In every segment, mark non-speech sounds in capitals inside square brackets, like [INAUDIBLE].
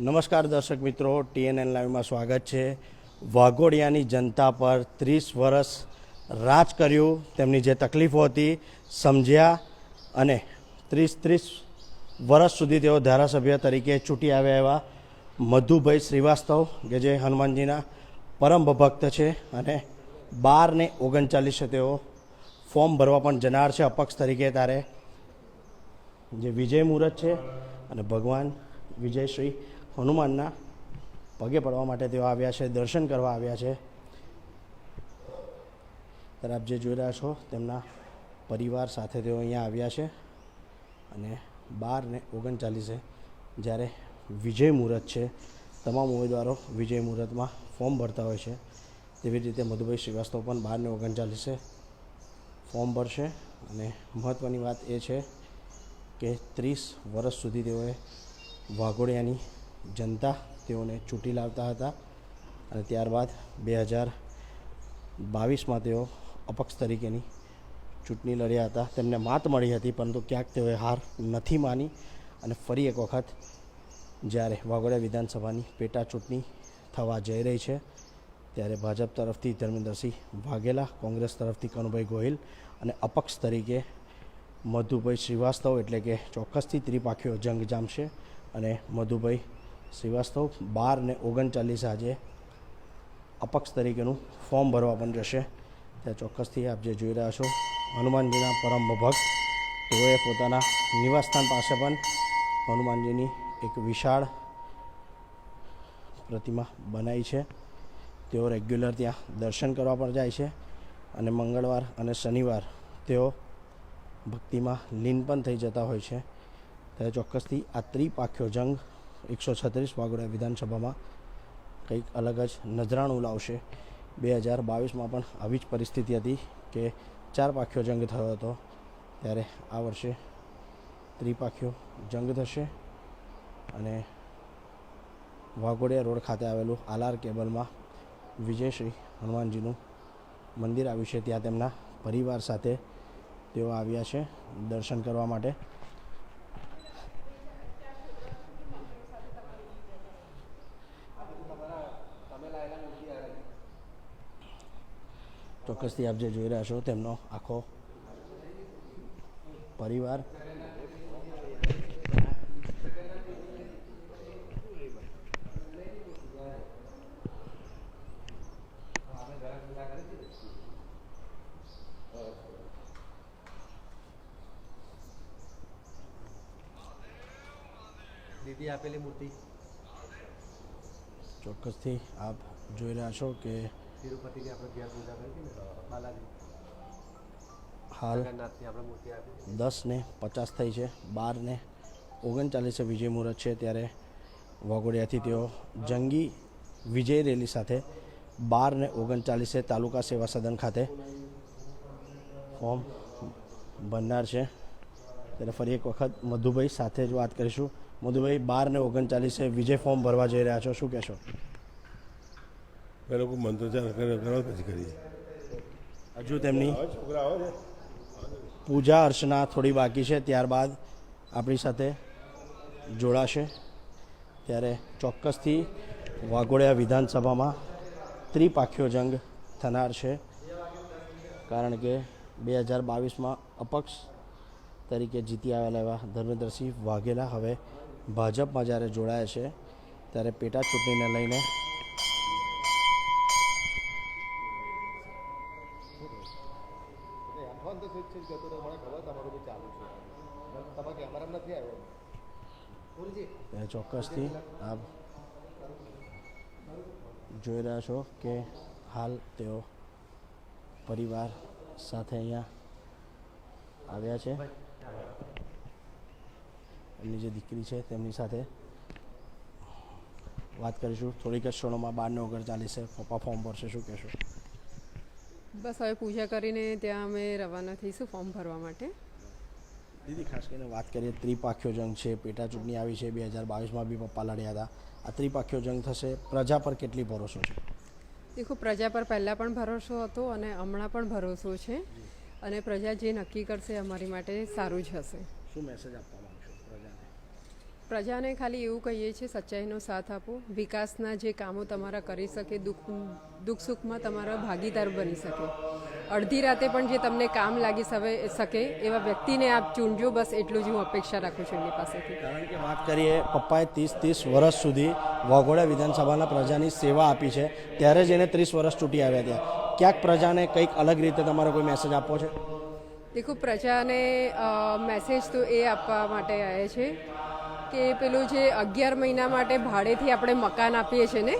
નમસ્કાર દર્શક મિત્રો ટીએનએન લાઈવમાં સ્વાગત છે. વાઘોડિયાની જનતા પર ત્રીસ વર્ષ રાજ કર્યું, તેમની જે તકલીફો હતી, સમજ્યા અને ત્રીસ ત્રીસ વર્ષ સુધી તેઓ ધારાસભ્ય તરીકે છૂટી આવ્યા એવા મધુભાઈ શ્રીવાસ્તવ, કે જે હનુમાનજીના પરમ ભક્ત છે અને બાર ને ઓગણચાલીસે તેઓ ફોર્મ ભરવા પણ જનાર છે, અપક્ષ તરીકે તારે. જે વિજય મુહૂર્ત છે અને ભગવાન વિજય શ્રી હનુમાનના પગે પડવા માટે તેઓ આવ્યા છે, દર્શન કરવા આવ્યા છે. ત્યારે આપ જે જોઈ રહ્યા છો, તેમના પરિવાર સાથે તેઓ અહીંયા આવ્યા છે અને બાર ને ઓગણચાલીસે જ્યારે વિજય મુહૂર્ત છે, તમામ ઉમેદવારો વિજય મુહૂર્તમાં ફોર્મ ભરતા હોય છે. તેવી રીતે મધુભાઈ શ્રીવાસ્તવ પણ બાર ને ઓગણચાલીસે ફોર્મ ભરશે અને મહત્ત્વની વાત એ છે કે ત્રીસ વર્ષ સુધી તેઓએ વાઘોડિયાની જનતા તેઓને ચૂંટી લાવતા હતા અને ત્યારબાદ બે હજાર બાવીસમાં તેઓ અપક્ષ તરીકેની ચૂંટણી લડ્યા હતા. તેમને માત મળી હતી, પરંતુ ક્યાંક તેઓએ હાર નથી માની અને ફરી એક વખત જ્યારે વાઘોડિયા વિધાનસભાની પેટા ચૂંટણી થવા જઈ રહી છે, ત્યારે ભાજપ તરફથી ધર્મેન્દ્રસિંહ વાઘેલા, કોંગ્રેસ તરફથી કનુભાઈ ગોહિલ અને અપક્ષ તરીકે મધુભાઈ શ્રીવાસ્તવ, એટલે કે ચોક્કસથી ત્રિપાખીઓ જંગ જામશે અને મધુભાઈ શ્રીવાસ્તવ બાર ને ઓગણચાલીસ આજે અપક્ષ તરીકેનું ફોર્મ ભરવા પણ જશે. ત્યાં ચોક્કસથી આપ જે જોઈ રહ્યા છો, હનુમાનજીના પરમ ભક્ત, તેઓએ પોતાના નિવાસસ્થાન પાસે પણ હનુમાનજીની એક વિશાળ પ્રતિમા બનાવી છે. તેઓ રેગ્યુલર ત્યાં દર્શન કરવા પણ જાય છે અને મંગળવાર અને શનિવાર તેઓ ભક્તિમાં લીન પણ થઈ જતા હોય છે. ત્યારે ચોક્કસથી આ ત્રિપાખ્યો જંગ એકસો છત્રીસ વાગોડા વિધાનસભામાં કંઈક અલગ જ નજરાણું લાવશે. બે હજાર બાવીસમાં પણ આવી જ પરિસ્થિતિ હતી કે ચાર પાખીઓ જંગ થયો હતો. ત્યારે આ વર્ષે ત્રિપાખીઓ જંગ થશે અને વાઘોડિયા રોડ ખાતે આવેલું આલાર કેબલમાં વિજયશ્રી હનુમાનજીનું મંદિર આવ્યું છે. ત્યાં તેમના પરિવાર સાથે તેઓ આવ્યા છે દર્શન કરવા માટે. ચોક્કસથી આપ જે જોઈ રહ્યા છો તેમનો આખો પરિવાર. દીદી આપેલી મૂર્તિ. ચોક્કસથી આપ જોઈ રહ્યા છો કે તિરુપતિની આપણે ઘેર પૂજા કરી હતી ને બાલાજી. હાલ દસ ને પચાસ થઈ છે બાર ને ઓગણચાલીસે વિજય મુહૂર્ત છે ત્યારે વાઘોડિયાથી તેઓ જંગી વિજય રેલી સાથે બાર ને ઓગણચાલીસે તાલુકા સેવા સદન ખાતે ફોર્મ ભરનાર છે. ત્યારે ફરી એક વખત મધુભાઈ સાથે જ વાત કરીશું. મધુભાઈ બાર ને ઓગણચાલીસે વિજય ફોર્મ ભરવા જઈ રહ્યા છો શું કહેશો? એ કોઈ મંત્રોચ્ચાર કરે કરવા પછી કરીએ હજુ તેમની પૂજા અર્ચના થોડી બાકી છે ત્યારબાદ આપણી સાથે જોડાશે. ત્યારે ચોક્કસથી વાઘોડિયા વિધાનસભામાં ત્રિપાખ્યો જંગ થનાર છે. કારણ કે બે હજાર બાવીસમાં અપક્ષ તરીકે જીતી આવેલા એવા ધર્મેન્દ્રસિંહ વાઘેલા હવે ભાજપમાં જ્યારે જોડાયા છે ત્યારે પેટા ચૂંટણીને લઈને ફોન તો સ્વિચ સ્વિચ કરતો હતો મને ખબર તમારું બી ચાલુ છે. તમારા કેમેરામાં નથી આવ્યો. ગુરુજી ચોક્કસથી આપ જોઈ રહ્યા છો કે હાલ તેઓ પરિવાર સાથે અહીંયા આવ્યા છે. એમની જે દીકરી છે તેમની સાથે વાત કરીશું. થોડીક જ ક્ષણોમાં બારને ઓગણચાલીસે પપ્પા ફોર્મ ભરશે, શું કહેશો? બસ હવે પૂજા કરીને ત્યાં અમે રવાના થઈશું ફોર્મ ભરવા માટે. દીદી ખાસ કરીને વાત કરીએ ત્રિપાખ્યો જંગ છે પેટા ચૂંટણી આવી છે બે હજાર બાવીસમાં બી પપ્પા લડ્યા હતા. આ ત્રિપાખ્યો જંગ થશે પ્રજા પર કેટલી ભરોસો છે? દેખો પ્રજા પર પહેલાં પણ ભરોસો હતો અને હમણાં પણ ભરોસો છે. અને પ્રજા જે નક્કી કરશે અમારી માટે સારું જ હશે. શું મેસેજ આપવા પ્રજાને ખાલી એવું કહીએ છીએ સચ્ચાઈનો સાથ આપો. વિકાસના જે કામો તમારા કરી શકે દુઃખ દુઃખ સુખમાં તમારા ભાગીદાર બની શકે. અડધી રાતે પણ જે તમને કામ લાગી શકે એવા વ્યક્તિને આપ ચૂંટજો બસ એટલું જ હું અપેક્ષા રાખું છું એમની પાસેથી. કારણ કે વાત કરીએ પપ્પાએ ત્રીસ ત્રીસ વર્ષ સુધી વાઘોડા વિધાનસભાના પ્રજાની સેવા આપી છે. ત્યારે જ એને ત્રીસ વર્ષ ચૂંટી આવ્યા ત્યાં. ક્યાંક પ્રજાને કંઈક અલગ રીતે તમારો કોઈ મેસેજ આપવો છે? દેખો પ્રજાને મેસેજ તો એ આપવા માટે આવે છે. કે પેલું જે અગિયાર મહિના માટે ભાડેથી આપણે મકાન આપીએ છીએ ને,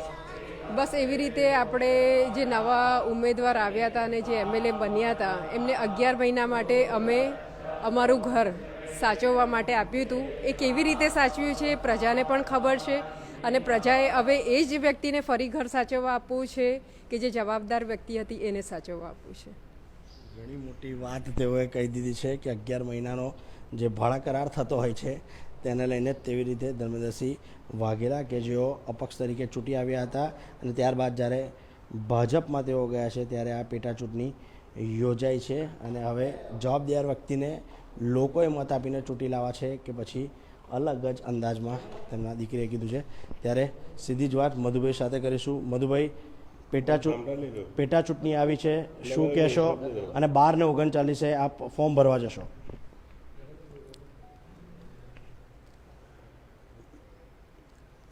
બસ એવી રીતે આપણે જે નવા ઉમેદવાર આવ્યા હતા અને જે એમએલએ બન્યા હતા, એમને અગિયાર મહિના માટે અમે અમારું ઘર સાચવવા માટે આપ્યું હતું. એ કેવી રીતે સાચવ્યું છે પ્રજાને પણ ખબર છે અને પ્રજાએ હવે એ જ વ્યક્તિને ફરી ઘર સાચવવા આપવું છે કે જે જવાબદાર વ્યક્તિ હતી એને સાચવવા આપવું છે. ઘણી મોટી વાત તેઓએ કહી દીધી છે કે અગિયાર મહિનાનો જે ભાડા કરાર થતો હોય છે તેને લઈને તેવી રીતે ધર્મેન્દ્રસિંહ વાઘેલા કે જેઓ અપક્ષ તરીકે ચૂંટી આવ્યા હતા અને ત્યારબાદ જ્યારે ભાજપમાં તેઓ ગયા છે ત્યારે આ પેટા ચૂંટણી યોજાઈ છે અને હવે જવાબદાર વ્યક્તિને લોકોએ મત આપીને ચૂંટી લાવવા છે કે પછી અલગ જ અંદાજમાં તેમના દીકરીએ કીધું છે. ત્યારે સીધી જ વાત મધુભાઈ સાથે કરીશું. મધુભાઈ પેટા પેટા ચૂંટણી આવી છે. શું કહેશો? અને બાર ને ઓગણચાલીસે આપ ફોર્મ ભરવા જશો.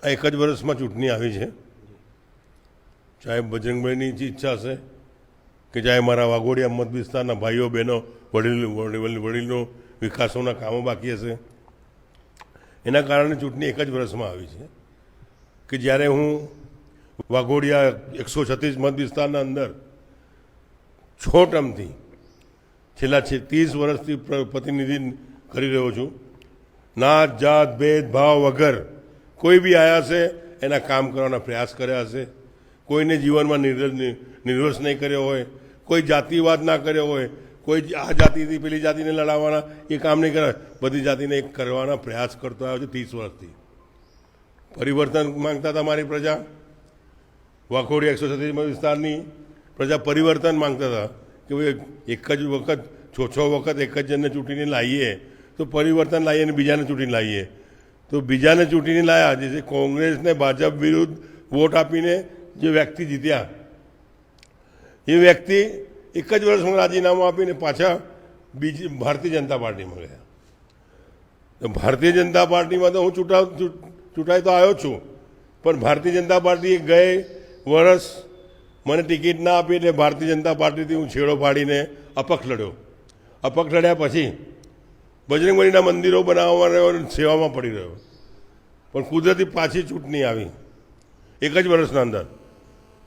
આ એક જ વર્ષમાં ચૂંટણી આવી છે. ચાહે બજરંગભાઈની ઈચ્છા હશે કે ચાહે મારા વાઘોડિયા મત વિસ્તારના ભાઈઓ, બહેનો, વડીલ વડીલ વડીલનો વિકાસોના કામો બાકી હશે. એના કારણે ચૂંટણી એક જ વર્ષમાં આવી છે કે જ્યારે હું વાઘોડિયા એકસો છત્રીસ મત વિસ્તારના અંદર છ ટર્મથી છેલ્લા છે, ત્રીસ વર્ષથી પ્રતિનિધિ કરી રહ્યો છું. નાત, જાત, ભેદભાવ વગર કોઈ બી આવ્યા છે એના કામ કરવાના પ્રયાસ કર્યા હશે. કોઈને જીવનમાં નિર્વસ નહીં કર્યો હોય, કોઈ જાતિવાદ ના કર્યો હોય, કોઈ આ જાતિથી પેલી જાતિને લડાવવાના, એ કામ નહીં કરે. બધી જાતિને એક કરવાના પ્રયાસ કરતો આવ્યો છે ત્રીસ વર્ષથી. પરિવર્તન માંગતા હતા મારી પ્રજા. વાઘોડી એકસો છત્રીસ વિસ્તારની પ્રજા પરિવર્તન માંગતા હતા કે ભાઈ એક જ વખત, છ છ વખત એક જ જણને ચૂંટીને લાવીએ. તો પરિવર્તન લાવીએ અને બીજાને ચૂંટીને લાવીએ. તો બીજાને ચૂંટીને લાવ્યા જે કોંગ્રેસને ભાજપ વિરુદ્ધ વોટ આપીને જે વ્યક્તિ જીત્યા. એ વ્યક્તિ એક જ વર્ષમાં રાજીનામું આપીને પાછા બીજી ભારતીય જનતા પાર્ટીમાં ગયા. તો ભારતીય જનતા પાર્ટીમાં તો હું ચૂંટા ચૂંટાઈ તો આવ્યો છું. પણ ભારતીય જનતા પાર્ટીએ ગયે વર્ષ મને ટિકિટ ના આપી એટલે ભારતીય જનતા પાર્ટીથી હું છેડો પાડીને અપક્ષ લડ્યો. અપક્ષ લડ્યા પછી બજરંગબલીના મંદિરો બનાવવામાં રહ્યો સેવામાં પડી રહ્યો. પણ કુદરતી પાછી ચૂંટણી આવી. એક જ વર્ષના અંદર.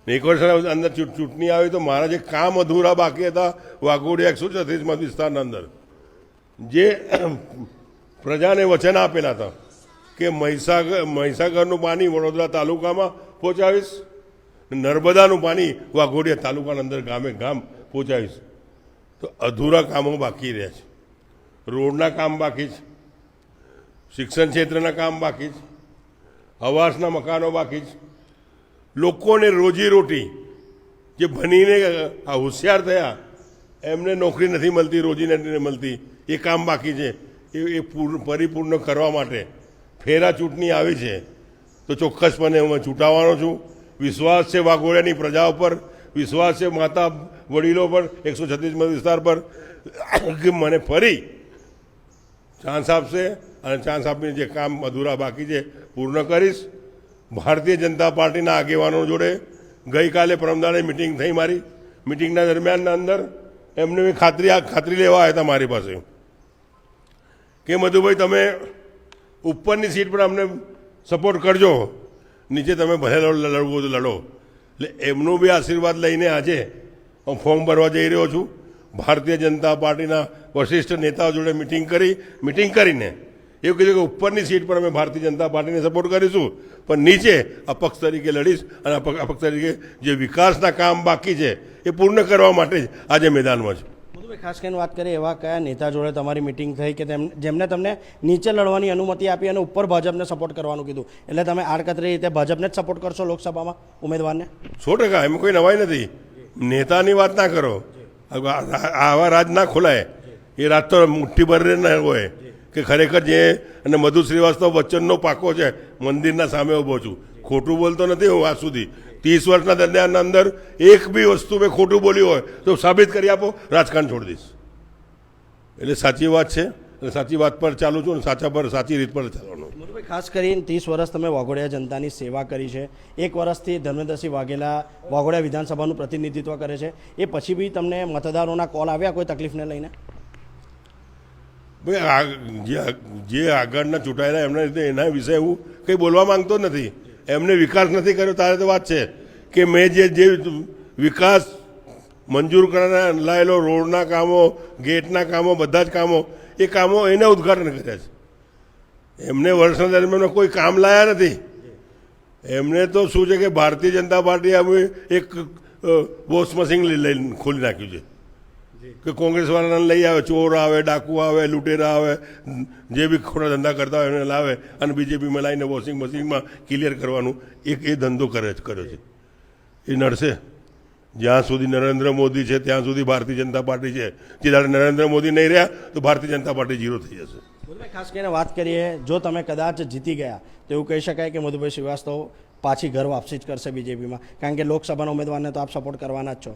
એક વર્ષના અંદર ચૂંટણી આવી તો મારા જે કામ અધૂરા બાકી હતા. વાઘોડિયા એકસો છત્રીસ મત વિસ્તારના અંદર. જે [CLEARS THROAT] પ્રજાને વચન આપેલા હતા કે મહીસાગર, મહીસાગરનું પાણી વડોદરા તાલુકામાં પહોંચાડીશ નર્મદાનું પાણી વાઘોડિયા તાલુકાના અંદર ગામે ગામ પહોંચાડીશ તો અધૂરા કામો બાકી રહ્યા છે. રોડના કામ બાકી છે. શિક્ષણ ક્ષેત્રના કામ બાકી છે. આવાસના મકાનો બાકી છે. લોકોને રોજીરોટી જે ભણીને, આ હોશિયાર થયા, એમને નોકરી નથી મળતી રોજી નથી મળતી, એ કામ બાકી છે. એ એ પૂર્ણ પરિપૂર્ણ કરવા માટે ફેરા ચૂંટણી આવી છે. તો ચોક્કસપણે હું ચૂંટાવાનો છું. વિશ્વાસ છે વાઘોડિયાની પ્રજા ઉપર. વિશ્વાસ છે માતા વડીલો પર, એકસો છત્રીસ વિસ્તાર પર. કે મને ફરી ચાન્સ આપશે અને ચાન્સ આપીને જે કામ અધૂરા બાકી છે, પૂર્ણ કરીશ. ભારતીય જનતા પાર્ટીના આગેવાનો જોડે ગઈકાલે પરમદાડે મિટિંગ થઈ મારી. મિટિંગના દરમિયાનના અંદર એમને મેં ખાતરી ખાતરી લેવા આવ્યા હતા મારી પાસે. કે મધુભાઈ, તમે ઉપરની સીટ પર અમને સપોર્ટ કરજો. નીચે તમે ભલે લડ- લડવું તો લડો. એટલે એમનો બી આશીર્વાદ લઈને આજે હું ફોર્મ ભરવા જઈ રહ્યો છું. ભારતીય જનતા પાર્ટીના વરિષ્ઠ નેતાઓ જોડે મિટિંગ કરી મિટિંગ કરીને એવું કીધું કે ઉપરની સીટ પર અમે ભારતીય જનતા પાર્ટીને સપોર્ટ કરીશું. પણ નીચે અપક્ષ તરીકે લડીશ અને અપક્ષ તરીકે જે વિકાસના કામ બાકી છે એ પૂર્ણ કરવા માટે જ આજે મેદાનમાં છે. ખાસ કરીને વાત કરીએ એવા કયા નેતા જોડે તમારી મિટિંગ થઈ કે જેમને તમને નીચે લડવાની અનુમતિ આપી અને ઉપર ભાજપને સપોર્ટ કરવાનું કીધું? એટલે તમે આડકતરી રીતે ભાજપને જ સપોર્ટ કરશો લોકસભામાં ઉમેદવારને? સો ટકા એમાં કોઈ નવાઈ નથી. નેતાની વાત ના કરો. આવા રાજ ના ખોલાય. એ રાજ તો મુઠ્ઠી ભરે ના હોય. કે ખરેખર જે, અને મધુ શ્રીવાસ્તવ વચનનો પાકો છે, મંદિરના સામે ઊભો છું. ખોટું બોલતો નથી હું આજ સુધી. ત્રીસ વર્ષના દરમિયાનના અંદર એક બી વસ્તુ મેં ખોટું બોલ્યું હોય, તો સાબિત કરી આપો, રાજકારણ છોડી દઈશ. એટલે સાચી વાત છે. અને સાચી વાત પર ચાલુ છું અને સાચા પર સાચી રીત પર ચાલવાનું ખાસ કરીને ત્રીસ વર્ષ તમે વાઘોડિયા જનતાની સેવા કરી છે. એક વર્ષથી ધર્મેન્દ્રસિંહ વાઘેલા વાઘોડિયા વિધાનસભાનું પ્રતિનિધિત્વ કરે છે. એ પછી બી તમને મતદારોના કોલ આવ્યા કોઈ તકલીફને લઈને? ભાઈ આ- જે આગળના ચૂંટાયેલા એમના રીતે એના વિશે હું કંઈ બોલવા માંગતો નથી. એમને વિકાસ નથી કર્યો તારે તો વાત છે કે મેં જે જે વિકાસ મંજૂર કરવાના લાયેલો રોડના કામો ગેટના કામો બધા જ કામો એ કામો એને ઉદ્ઘાટન કર્યા છે. એમને વર્ષના દરમિયાન કોઈ કામ લાયા નથી. એમને તો શું છે કે ભારતીય જનતા પાર્ટી અમે એક વોશ મશીન લઈને ખોલી નાખ્યું છે. કે કોંગ્રેસવાળાને લઈ આવે ચોર આવે ડાકુ આવે લૂંટેરા આવે જે બી ખોટા ધંધા કરતા હોય એને લાવે અને બીજેપીમાં લાવીને વોશિંગ મશીનમાં ક્લિયર કરવાનું એક એ ધંધો કરે કર્યો છે. એ નડશે. જ્યાં સુધી નરેન્દ્ર મોદી છે ત્યાં સુધી ભારતીય જનતા પાર્ટી છે. જે દાડે નરેન્દ્ર મોદી નહીં રહ્યા તો ભારતીય જનતા પાર્ટી ઝીરો થઈ જશે. ખાસ કરીને વાત કરીએ જો તમે કદાચ જીતી ગયા તો એવું કહી શકાય કે મધુભાઈ શ્રીવાસ્તવ પાછી ઘર વાપસી જ કરશે બીજેપીમાં. કારણ કે લોકસભાના ઉમેદવારને તો આપ સપોર્ટ કરવાના જ છો.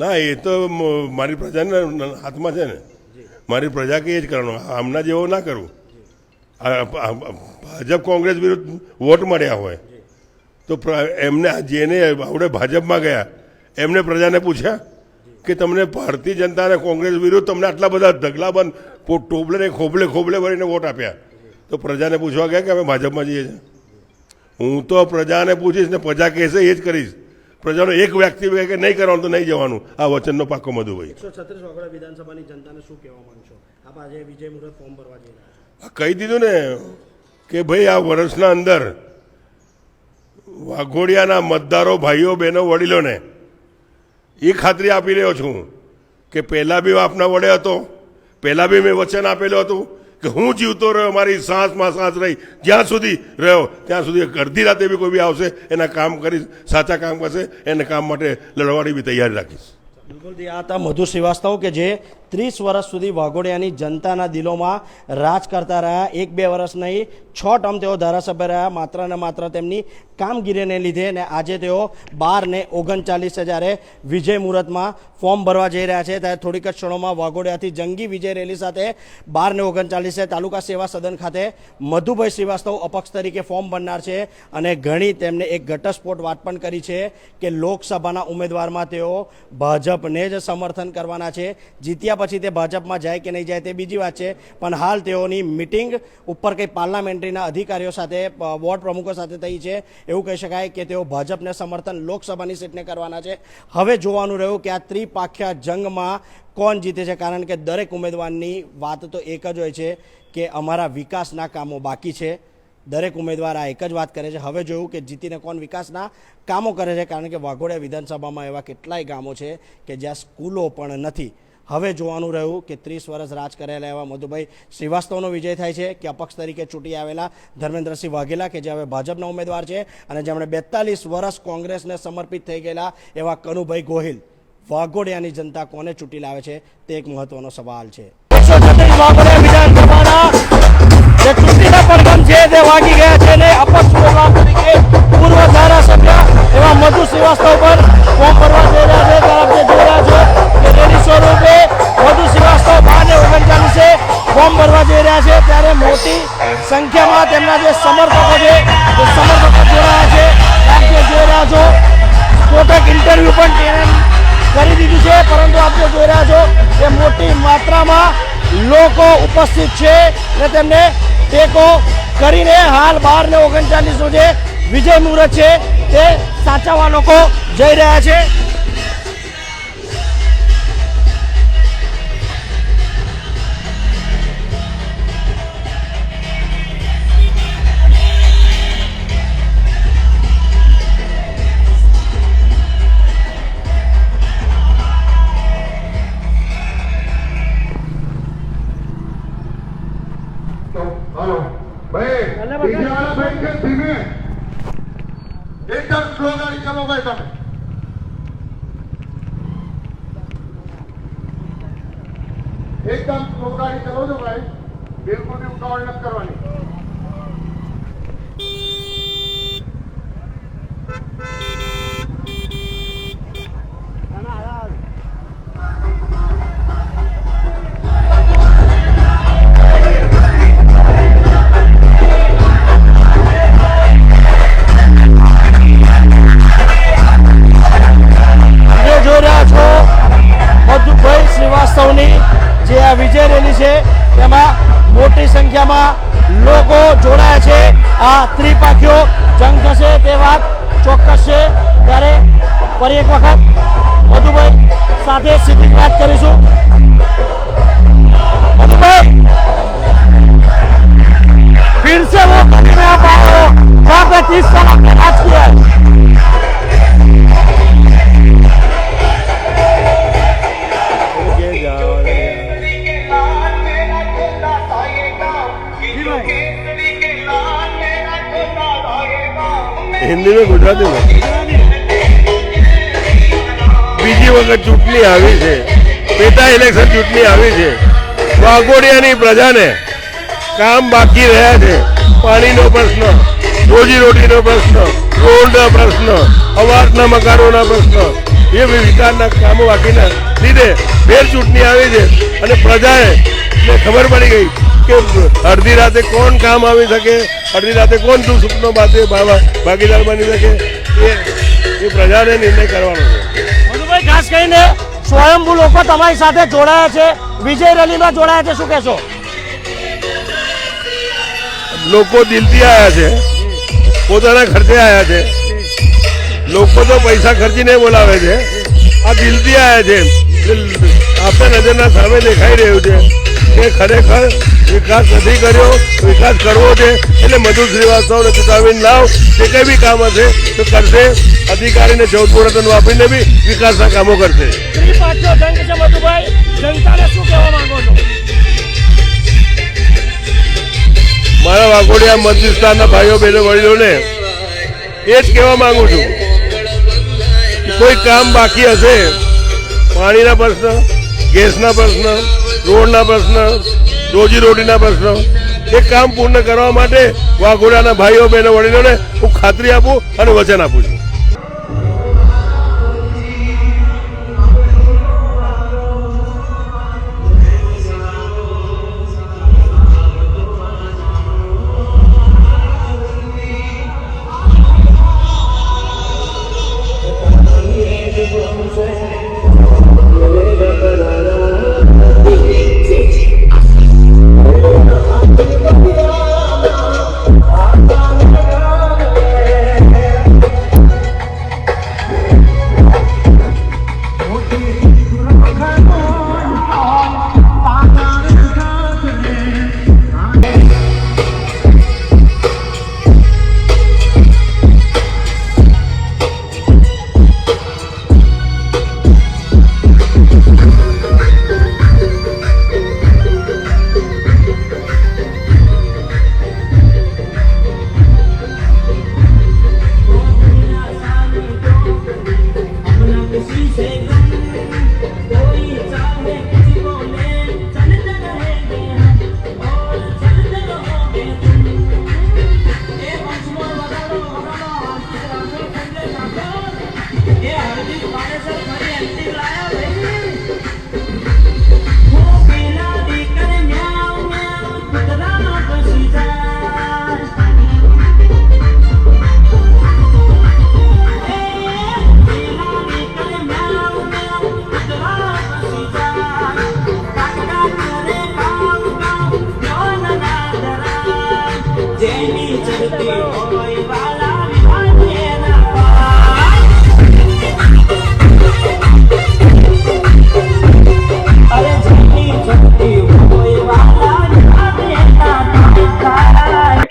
ના એ તો મારી પ્રજાના હાથમાં છે ને. મારી પ્રજા કે એ જ કરવાનું. આમના જેવો ના કરવું ભાજપ કોંગ્રેસ વિરુદ્ધ વોટ મળ્યા હોય તો એમને જેને આવડે ભાજપમાં ગયા એમને પ્રજાને પૂછ્યા કે તમને ભારતીય જનતા અને કોંગ્રેસ વિરુદ્ધ તમને આટલા બધા ઢગલાબંધ ટોબલે ને ખોબલે ખોબલે ભરીને વોટ આપ્યા. તો પ્રજાને પૂછવા ગયા કે અમે ભાજપમાં જઈએ છીએ. હું તો પ્રજાને પૂછીશ ને પ્રજા કહેશે એ જ કરીશ. પ્રજાનો એક વ્યક્તિ કહે કે નહીં કરવાનું તો નહીં જવાનું. આ વચનનો પાકો મધુભાઈ. વિધાનસભાની જનતાને શું કહેવા માંગશો? આપ આજે વિજય મુહૂર્ત ફોર્મ ભરવા જઈ રહ્યા કહી દીધું ને કે ભાઈ આ વર્ષના અંદર વાઘોડિયાના મતદારો ભાઈઓ બહેનો વડીલોને એ ખાતરી આપી રહ્યો છું કે પહેલાં બી આપના વડે હતો, પહેલાં બી મેં વચન આપેલું હતું કે હું જીવતો રહ્યો, મારી સાસમાં સાસ રહી, જ્યાં સુધી રહ્યો, ત્યાં સુધી અડધી રાતે બી કોઈ બી આવશે, એના કામ કરીશ, સાચા કામ કરશે, એને કામ માટે લડવાની બી તૈયારી રાખીશ. બિલકુલ, આ હતા મધુ શ્રીવાસ્તવ કે જે ત્રીસ વર્ષ સુધી વાઘોડિયાની જનતાના દિલોમાં રાજ કરતા રહ્યા. એક બે વર્ષ નહીં, છ ટર્મ તેઓ ધારાસભ્ય રહ્યા. માત્ર ને માત્ર તેમની કામગીરીને લીધે ને આજે તેઓ બાર ને ઓગણચાલીસે જ્યારે વિજય મુહૂર્તમાં ફોર્મ ભરવા જઈ રહ્યા છે, ત્યારે થોડીક જ ક્ષણોમાં વાઘોડિયાથી જંગી વિજય રેલી સાથે બાર ને ઓગણચાલીસે તાલુકા સેવા સદન ખાતે મધુભાઈ શ્રીવાસ્તવ અપક્ષ તરીકે ફોર્મ ભરનાર છે અને ઘણી તેમને એક ઘટસ્ફોટ વાત પણ કરી છે કે લોકસભાના ઉમેદવારમાં તેઓ ભાજપને જ સમર્થન કરવાના છે. જીત્યા પછી તે ભાજપમાં જાય કે નહીં જાય તે બીજી વાત છે. પણ હાલ તેઓની મિટિંગ ઉપર કંઈ પાર્લામેન્ટરીના અધિકારીઓ સાથે વોર્ડ પ્રમુખો સાથે થઈ છે. એવું કહી શકાય કે તેઓ ભાજપને સમર્થન લોકસભાની સીટને કરવાના છે. હવે જોવાનું રહ્યું કે આ ત્રિપાખ્યા જંગમાં કોણ જીતે છે. કારણ કે દરેક ઉમેદવારની વાત તો એક જ હોય છે કે અમારા વિકાસના કામો બાકી છે. દરેક ઉમેદવાર આ એક જ વાત કરે છે. હવે જોયું કે જીતીને કોણ વિકાસના કામો કરે છે. કારણ કે વાઘોડિયા વિધાનસભામાં એવા કેટલાય ગામો છે કે જ્યાં સ્કૂલો પણ નથી. હવે જોવાનું રહ્યું કે ત્રીસ વર્ષ રાજ કરેલા એવા મધુભાઈ શ્રીવાસ્તવનો વિજય થાય છે કે અપક્ષ તરીકે ચૂંટી આવેલા ધર્મેન્દ્રસિંહ વાઘેલા કે જે હવે ભાજપના ઉમેદવાર છે અને જેમણે બેતાલીસ વર્ષ કોંગ્રેસને સમર્પિત થઈ ગયેલા એવા કનુભાઈ ગોહિલ. વાઘોડિયાની જનતા કોને ચૂંટી લાવે છે? તે એક મહત્વનો સવાલ છે. વાગી ગયા છે અને અપક્ષ પૂર્વ ધારાસભ્ય એવા મધુ શ્રીવાસ્તવ પર ફોર્મ ભરવા જઈ રહ્યા છે. ત્યારે જોઈ રહ્યા છો સ્વરૂપે વધુ શ્રીવાસ્તવ બાર ઓગણચાલીસે ફોર્મ ભરવા જઈ રહ્યા છે. ત્યારે મોટી સંખ્યામાં તેમના જે સમર્થકો છે તે સમર્થકો જોડાયા છે આપ જોઈ રહ્યા છો. કોટક ઇન્ટરવ્યુ પણ તેને કરી દીધું છે, પરંતુ આપ જે જોઈ રહ્યા છો એ મોટી માત્રામાં લોકો ઉપસ્થિત છે અને તેમને ટેકો કરીને હાલ બાર ને ઓગણચાલીસનું જે વિજય મુહૂર્ત છે, તે સાચવવા લોકો જઈ રહ્યા છે. વિજય રેલી છે, તેમાં મોટી સંખ્યામાં લોકો જોડાયા છે. આ ત્રિપાખીઓ જંગ થશે તે વાત ચોક્કસ છે ત્યારે ફરી એક વખત મધુભાઈ સાથે સીધી વાત કરીશું મધુભાઈ फिर से वो कभी में आप आए हो जहाँ पे तीस साल आपने राज किया હિન્દી ગુજરાતી બીજી વખત ચૂંટણી આવી છે. પેટા ઇલેક્શન ચૂંટણી આવી છે. વાઘોડિયાની પ્રજાને કામ બાકી રહ્યા છે. પાણીનો પ્રશ્ન રોજીરોટીનો પ્રશ્ન, રોડના પ્રશ્ન, અવાજના મકાનોના પ્રશ્ન, એ વિકાસના કામો બાકીના લીધે ફેર ચૂંટણી આવી છે. અને પ્રજાએ ખબર પડી ગઈ કે અડધી રાતે કોણ કામ આવી શકે? અડધી રાતે કોણ શું સુખનો બાતે ભાગીદાર બની શકે? એ એ પ્રજાને નિર્ણય કરવાનો છે. મધુભાઈ ખાસ કરીને સ્વયંભૂ લોકો તમારી સાથે જોડાયા છે. વિજય રેલીમાં જોડાયા છે. શું કહેશો? લોકો દિલથી આવ્યા છે. પોતાના ખર્ચે આવ્યા છે. લોકો તો પૈસા ખર્ચીને બોલાવે છે. આ દિલથી આવ્યા છે. આપણે નજરના સામે દેખાઈ રહ્યું છે કે ખરેખર વિકાસ નથી કર્યો વિકાસ કરવો છે એટલે મધુ શ્રીવાસ્તવને ચૂંટાવીને લાવ. જે કંઈ બી કામ હશે તો કરશે. અધિકારીને ચૌદ મુહૂર્તન વાપરીને બી વિકાસના કામો કરશે. ત્રિપાખીઓ જંગ છે મધુભાઈ. જનતાને શું કહેવા માંગો છો? મારા વાઘોડિયા મત વિસ્તારના ભાઈઓ બહેનો વડીલોને એ જ કહેવા માંગુ છું કોઈ કામ બાકી હશે પાણીના પ્રશ્ન ગેસના પ્રશ્ન રોડના પ્રશ્ન રોજીરોટીના પ્રશ્ન. એ કામ પૂર્ણ કરવા માટે વાઘોડાના ભાઈઓ, બહેનો, વડીલોને હું ખાતરી આપું અને વચન આપું છું.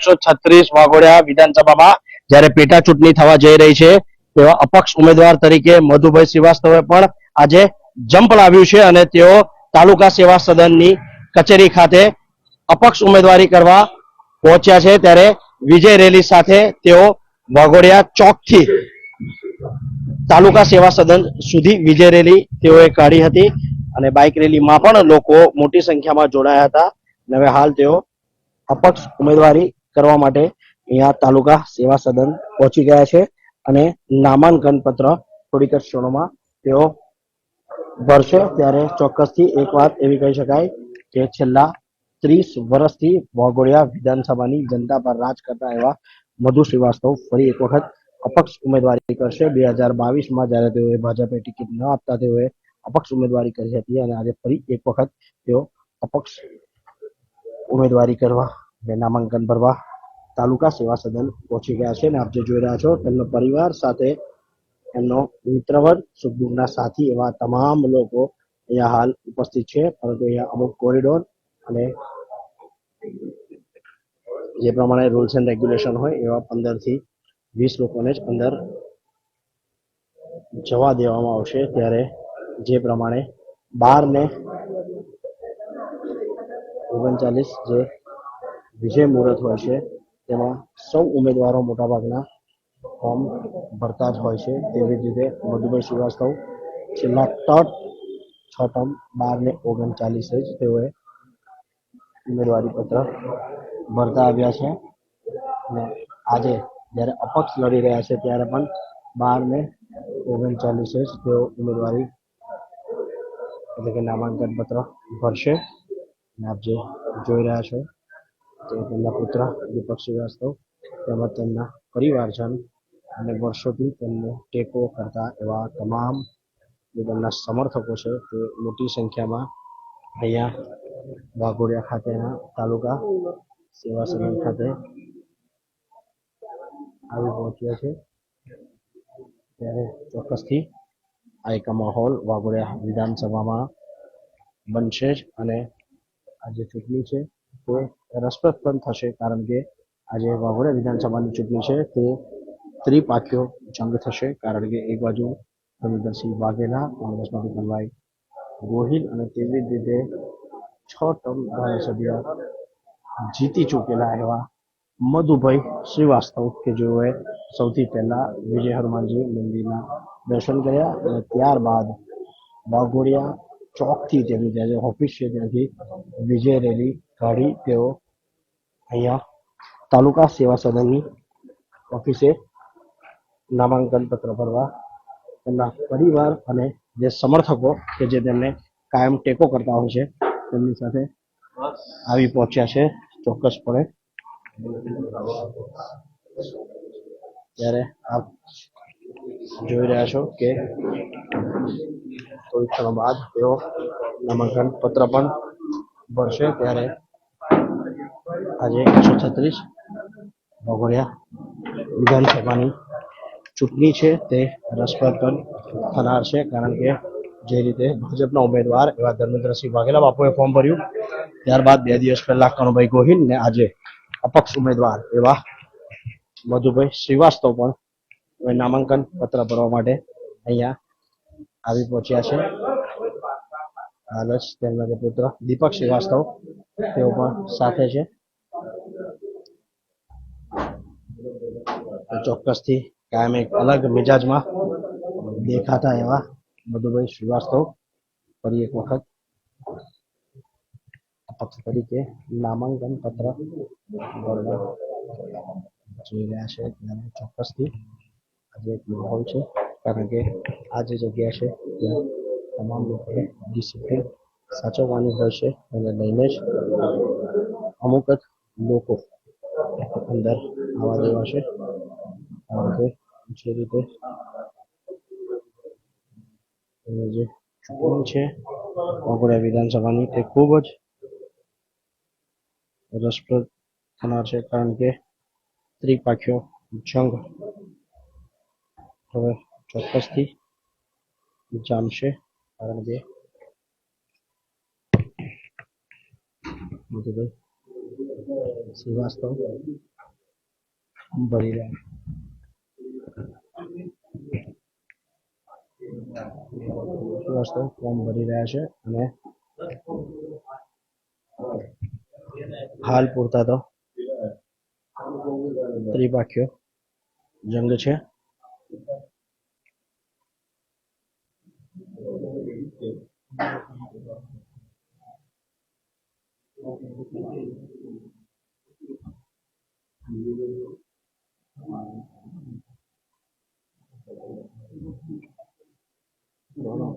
એકસો છત્રીસ વાઘોડિયા વિધાનસભામાં જયારે પેટા ચૂંટણી થવા જઈ રહી છે, તેવા અપક્ષ ઉમેદવાર તરીકે મધુભાઈ શ્રીવાસ્તવે પણ આજે જંપ લાવ્યું છે અને તેઓ તાલુકા સેવા સદનની કચેરી ખાતે અપક્ષ ઉમેદવારી કરવા પહોંચ્યા છે. ત્યારે વિજય રેલી સાથે તેઓ વાઘોડિયા ચોકથી તાલુકા સેવા સદન સુધી વિજય રેલી તેઓએ કાઢી હતી અને બાઇક રેલીમાં પણ લોકો મોટી સંખ્યામાં જોડાયા હતા. અને હવે હાલ તેઓ અપક્ષ ઉમેદવારી કરવા માટે અહીંયા તાલુકા સેવા સદન પહોંચી ગયા છે અને નામાંકન પત્ર થોડીક ક્ષણોમાં તેઓ ભરશે ત્યારે ચોક્કસથી એક વાત એવી કહી શકાય કે છેલ્લા ત્રીસ વર્ષથી વાઘોડિયા વિધાનસભાની જનતા પર રાજ કરતા એવા મધુ શ્રીવાસ્તવ ફરી એક વખત અપક્ષ ઉમેદવારી કરશે. બે હજાર બાવીસમાં જ્યારે તેઓએ ભાજપે ટિકિટ ન આપતા તેઓએ અપક્ષ ઉમેદવારી કરી હતી અને આજે ફરી એક વખત તેઓ અપક્ષ ઉમેદવારી કરવા અને નામાંકન ભરવા તાલુકા સેવા સદન પહોંચી ગયા છે અને આપ જે જોઈ રહ્યા છો, તેમનો પરિવાર સાથે એમનો મિત્રવર્ગ સુખદુઃખના સાથી એવા તમામ લોકો અહીંયા હાલ ઉપસ્થિત છે. પરંતુ અહીંયા અમુક કોરિડોર અને જે પ્રમાણે રૂલ્સ એન્ડ રેગ્યુલેશન હોય એવા પંદરથી વીસ લોકોને જ અંદર જવા દેવામાં આવશે. ત્યારે જે પ્રમાણે બાર ને ઓગણચાલીસ જે વિજય મુહૂર્ત હોય છે, તેમાં સૌ ઉમેદવારો મોટાભાગના ફોર્મ ભરતા જ હોય છે. તેવી જ રીતે મધુભાઈ શ્રીવાસ્તવ છેલ્લા ત્રણ છ ટર્મ બાર ને ઓગણચાલીસે જ તેઓએ ઉમેદવારી પત્ર ભરતા આવ્યા છે. અને આજે જ્યારે અપક્ષ લડી રહ્યા છે, ત્યારે પણ બાર ને ઓગણચાલીસે જ તેઓ ઉમેદવારી એટલે કે નામાંકન પત્ર ભરશે આપ જે જોઈ રહ્યા છો તેમના પુત્ર દીપક તેમજ તેમના પરિવારજન અને વર્ષોથી તેમને ટેકો કરતા એવા તમામ જે તેમના સમર્થકો છે. તે મોટી સંખ્યામાં અહીંયા વાઘોડિયા ખાતેના તાલુકા સેવા સદન ખાતે આવી પહોંચ્યા છે. ત્યારે ચોક્કસથી આ એક માહોલ વાઘોડિયા વિધાનસભામાં બનશે જ અને આ જે ચૂંટણી છે, તે રસપ્રદ પણ થશે, કારણ કે આજે વાઘોડિયા વિધાનસભાની ચૂંટણી છે, તે ત્રિપાખ્યો જંગ થશે, કારણ કે એક બાજુ રવિન્દ્રસિંહ વાઘેલા કોંગ્રેસમાંથી કનભાઈ ગોહિલ અને તેવી જ રીતે છ ટર્મ ધારાસભ્ય જીતી ચૂકેલા એવા મધુભાઈ શ્રીવાસ્તવ, કે જેઓએ સૌથી પહેલા વિજય હનુમાનજી મંદિરના દર્શન કર્યા અને ત્યારબાદ વાઘોડિયા ચોકથી તેમની ત્યાં જે ઓફિસ છે, ત્યાંથી વિજય રેલી કાઢી તેઓ અહીંયા તાલુકા સેવા સદનની ઓફિસે નામાંકન પત્ર ભરવા તેમના પરિવાર અને જે સમર્થકો કે જે તેમને કાયમ ટેકો કરતા હોય છે, તેમની સાથે આવી પહોંચ્યા છે ચોક્કસપણે. ત્યારે આપ જોઈ રહ્યા છો કે થોડી ક્ષણો બાદ તેઓ નામાંકન પત્ર પણ ભરશે ત્યારે આજે એકસો છત્રીસ વાઘોડિયા વિધાનસભાની ચૂંટણી છે. તે રસપ્રદ થનાર છે, કારણ કે જે રીતે ભાજપના ઉમેદવાર એવા ધર્મેન્દ્રસિંહ વાઘેલા બાપુએ ફોર્મ ભર્યું. ત્યારબાદ બે દિવસ પહેલા કનુભાઈ ગોહિલ ને આજે અપક્ષ ઉમેદવાર એવા મધુભાઈ શ્રીવાસ્તવ પણ નામાંકન પત્ર ભરવા માટે અહીંયા આવી પહોંચ્યા છે. હાલ જ તેમના પુત્ર દીપક શ્રીવાસ્તવ તેઓ પણ સાથે છે તો ચોક્કસથી કાયમ એક અલગ મિજાજમાં દેખાતા એવા મધુભાઈ શ્રીવાસ્તવ ફરી એક વખત પક્ષ તરીકે નામાંકન પત્ર જોઈ રહ્યા છે ત્યારે ચોક્કસથી આજે એક માહોલ છે, કારણ કે આ જે જગ્યા છે, ત્યાં તમામ લોકોએ ડિસિપ્લિન સાચવવાની હોય છે અને લઈને જ અમુક જ લોકો અંદર આવવા દેવા છે. કે જે રીતે. જે ચૂંટણી છે. વાઘોડિયા વિધાનસભાની તે ખૂબ જ રસપ્રદ થનાર છે, કારણ કે ત્રિપાખીઓ જંગ હવે ચોક્કસથી જામશે, કારણ કે શ્રીવાસ્તવ ભરી દોસ્તો ફોર્મ ભરી રહ્યા છે અને હાલ પૂરતા તો ત્રિપાખ્યો જંગ છે 聊聊